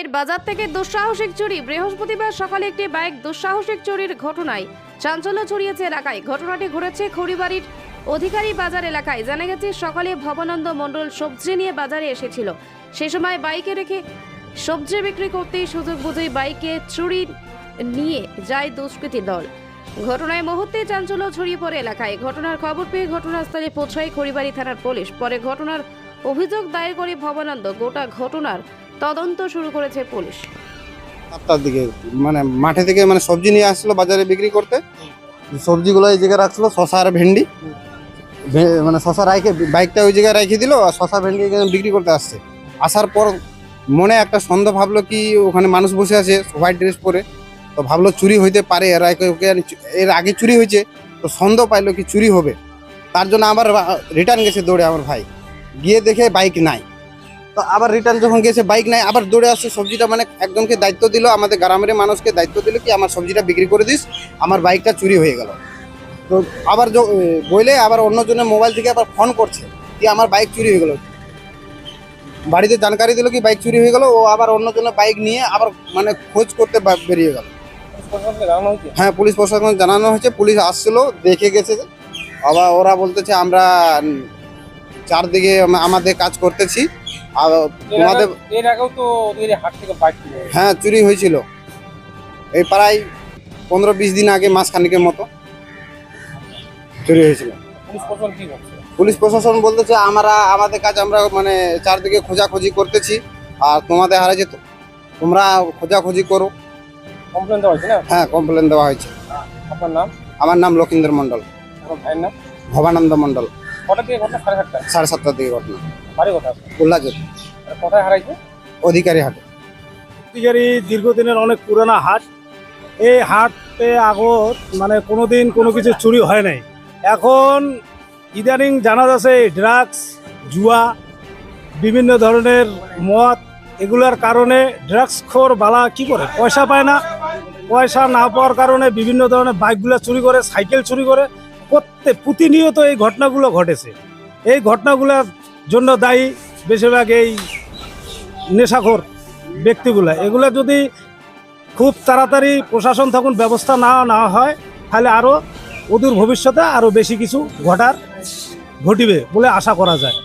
এর বাজার থেকে দুঃসাহসিক চুরি। বৃহস্পতিবার সকালে একটি বাইক দুঃসাহসিক চুরির ঘটনায় চাঞ্চল্য ছড়িয়েছে এলাকায়। ঘটনাটি ঘটেছে খড়িবাড়ির অধিকারী বাজার এলাকায়। জানা গেছে, সকালে ভবানন্দ মণ্ডল সবজি নিয়ে বাজারে এসেছিল। সে সময় বাইকে রেখে সবজি বিক্রি করতেই সুযোগ বুঝেই বাইকে চুরি নিয়ে যায় দুষ্কৃতী দল। ঘটনায় মুহূর্তে চাঞ্চল্য ছড়িয়ে পড়ে এলাকায়। ঘটনার খবর পেয়ে ঘটনাস্থলে পৌঁছায় খড়িবাড়ি থানার পুলিশ। পরে ঘটনার অভিযোগ দায়ের করে ভবানন্দ। গোটা ঘটনার তদন্ত শুরু করেছে পুলিশ। সাতটার দিকে মানে মাঠে থেকে মানে সবজি নিয়ে আসছিল বাজারে বিক্রি করতে। সবজিগুলো এই জায়গায় রাখছিল, শশা আর ভেন্ডি। মানে শশা রাখে বাইকটা ওই জায়গায় রেখে দিল আর শশা, ভেন্ডি বিক্রি করতে আসছে। আসার পর মনে একটা সন্দেহ ভাবলো কি, ওখানে মানুষ বসে আছে, হোয়াইট ড্রেস পরে। তো ভাবলো চুরি হইতে পারে, এর এর আগে চুরি হয়েছে। তো সন্দেহ পাইলো কি চুরি হবে। তার জন্য আবার রিটার্ন গেছে দৌড়ে আমার ভাই। গিয়ে দেখে বাইক নাই। তো আবার রিটার্ন যখন গেছে বাইক নাই, আবার দৌড়ে আসছে, সবজিটা মানে একজনকে দায়িত্ব দিল, আমাদের গ্রামের মানুষকে দায়িত্ব দিল কি, আমার সবজিটা বিক্রি করে দিস, আমার বাইকটা চুরি হয়ে গেল। তো আবার বইলে আবার অন্যজনের মোবাইল থেকে আবার ফোন করছে কি, আমার বাইক চুরি হয়ে গেল। বাড়িতে জানকারি দিল কি বাইক চুরি হয়ে গেল, ও আবার অন্যজনের বাইক নিয়ে আবার মানে খোঁজ করতে বেরিয়ে গেল। হ্যাঁ পুলিশ প্রশাসন জানানো হয়েছে, পুলিশ আসছিল, দেখে গেছে আবার ওরা বলতেছে, আমরা চারদিকে আমাদের কাজ করতেছি। আর তোমাদের এর আগেও তো হাট থেকে বাইক হ্যাঁ চুরি হয়েছিল। এই প্রায় পনেরো বিশ দিন আগে মাস খানিকের মতো চুরি হয়েছিল। পুলিশ প্রশাসন বলতেছে আমরা আমাদের কাজ আমরা মানে চারদিকে খোঁজাখুঁজি করতেছি। আর তোমাদের হারাইছে যেত তোমরা খোঁজাখুঁজি করো। কমপ্লেন দেওয়া হয়েছে না? হ্যাঁ কমপ্লেন দেওয়া হয়েছে। আপনার নাম? আমার নাম লক্ষিন্দর মণ্ডল। ভাইয়ের নাম? ভবানন্দ মণ্ডল। ঘটনা সাড়ে সাতটা? সাড়ে সাতটার দিকে ঘটনা। বাড়ি কথা উল্লাজত কোথায় হারাইছে? অধিকারী হাটে। সত্যিকারই দীর্ঘদিনের অনেক পুরানা হাট। এই হাটে আগত মানে কোনোদিন কোনো কিছু চুরি হয় নাই। এখন ইদানিং জানা যাচ্ছে ড্রাগস জুয়া বিভিন্ন ধরনের মদ এগুলার কারণে ড্রাগস খোর বালা কি করে? পয়সা পায় না। পয়সা না পাওয়ার কারণে বিভিন্ন ধরনের বাইকগুলো চুরি করে সাইকেল চুরি করে প্রত্যেক প্রতিনিয়ত এই ঘটনাগুলো ঘটেছে। এই ঘটনাগুলোর জন্য দায়ী বেশিরভাগ এই নেশাখোর ব্যক্তিগুলো। এগুলো যদি খুব তাড়াতাড়ি প্রশাসন তখন ব্যবস্থা না না হয়, তাহলে আরও অদূর ভবিষ্যতে আরও বেশি কিছু ঘটার ঘটিবে বলে আশা করা যায়।